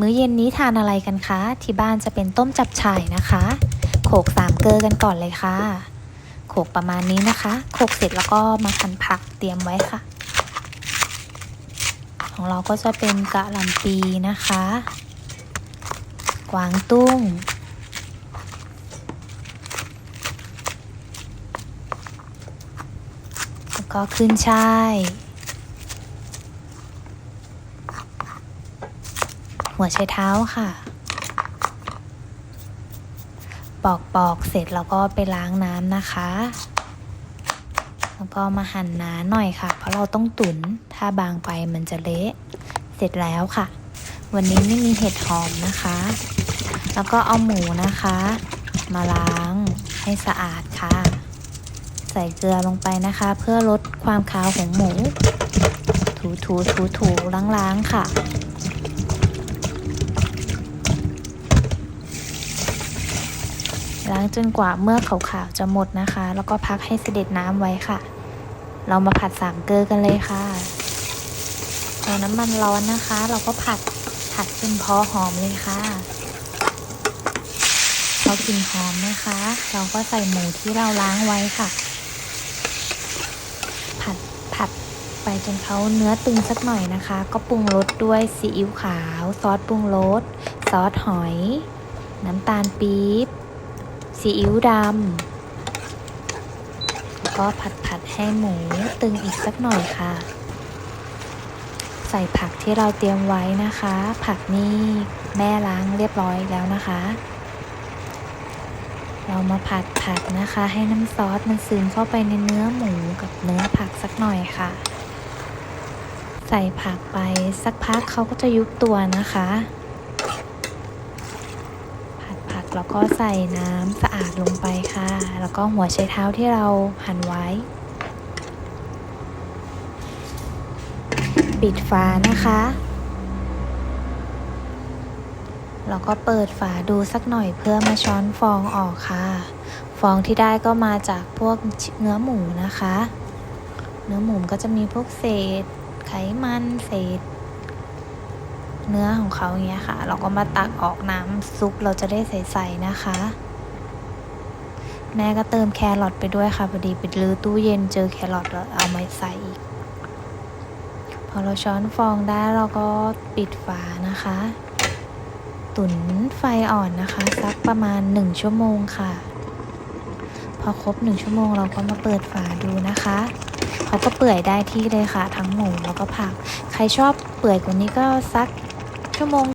มื้อเย็นนี้ทานอะไรกันคะ ที่บ้านจะเป็นต้มจับฉ่ายนะคะ โขกสามเกลือกันก่อนเลยค่ะ โขกประมาณนี้นะคะ โขกเสร็จแล้วก็มาหั่นผักเตรียมไว้ค่ะ ของเราก็จะเป็นกะหล่ำปีนะคะ กวางตุ้ง แล้วก็ขึ้นช่าย หัวไชเท้าค่ะ ปอกปอกเสร็จแล้วก็ไปล้างน้ำนะคะ แล้วก็มาหั่นหนาหน่อยค่ะ เพราะเราต้องตุนถ้าบางไปมันจะเละ เสร็จแล้วค่ะ วันนี้ไม่มีเห็ดหอมนะคะ แล้วก็เอาหมูนะคะ มาล้างให้สะอาดค่ะ ใส่เกลือลงไปนะคะ เพื่อลดความคาวของหมู ถูถูถูถูล้างๆค่ะ ล้างจนกว่าเมื่อขาวๆจะหมดนะคะ แล้วก็พักให้เสด็จน้ำไว้ค่ะ เรามาผัดสามเกลือกันเลยค่ะพอน้ำมันร้อนนะคะ เราก็ผัดผัดจนพอหอมเลยค่ะพอกลิ่นหอมนะคะ เราก็ใส่หมูที่เราล้างไว้ค่ะ ผัดผัดไปจนเขาเนื้อตึงสักหน่อยนะคะ ก็ปรุงรสด้วยซีอิ๊วขาว ซอสปรุงรสซอสหอย น้ำตาลปี๊บ ซีอิ๊วดำแล้วก็ผัดผัดให้หมูตึงอีกสักหน่อยค่ะ ใส่ผักที่เราเตรียมไว้นะคะ ผักนี่แม่ล้างเรียบร้อยแล้วนะคะ เรามาผัดผัดนะคะ ให้น้ำซอสมันซึมเข้าไปในเนื้อหมูกับเนื้อผักสักหน่อยค่ะ ใส่ผักไปสักพักเขาก็จะยุบตัวนะคะ แล้วก็ใส่น้ำสะอาดลงไปค่ะ แล้วก็หัวไชเท้าที่เราหั่นไว้ ปิดฝานะคะ แล้วก็เปิดฝาดูสักหน่อยเพื่อมาช้อนฟองออกค่ะ ฟองที่ได้ก็มาจากพวกเนื้อหมูนะคะ เนื้อหมูก็จะมีพวกเศษ ไขมันเศษ เนื้อของเขาอย่างเงี้ยค่ะ เราก็มาตักออกน้ำซุปเราจะได้ใสๆนะคะ แม่ก็เติมแครอทไปด้วยค่ะพอดีไปรื้อตู้เย็นเจอแครอทแล้วเอามาใส่อีก พอเราช้อนฟองได้เราก็ปิดฝานะคะ ตุ๋นไฟอ่อนนะคะสักประมาณ 1 ชั่วโมงค่ะ พอครบ 1 ชั่วโมงเราก็มาเปิดฝาดูนะคะเขาก็เปื่อยได้ที่เลยค่ะ ทั้งหมูแล้วก็ผัก ใครชอบเปื่อยกว่านี้ก็สัก ชั่วโมง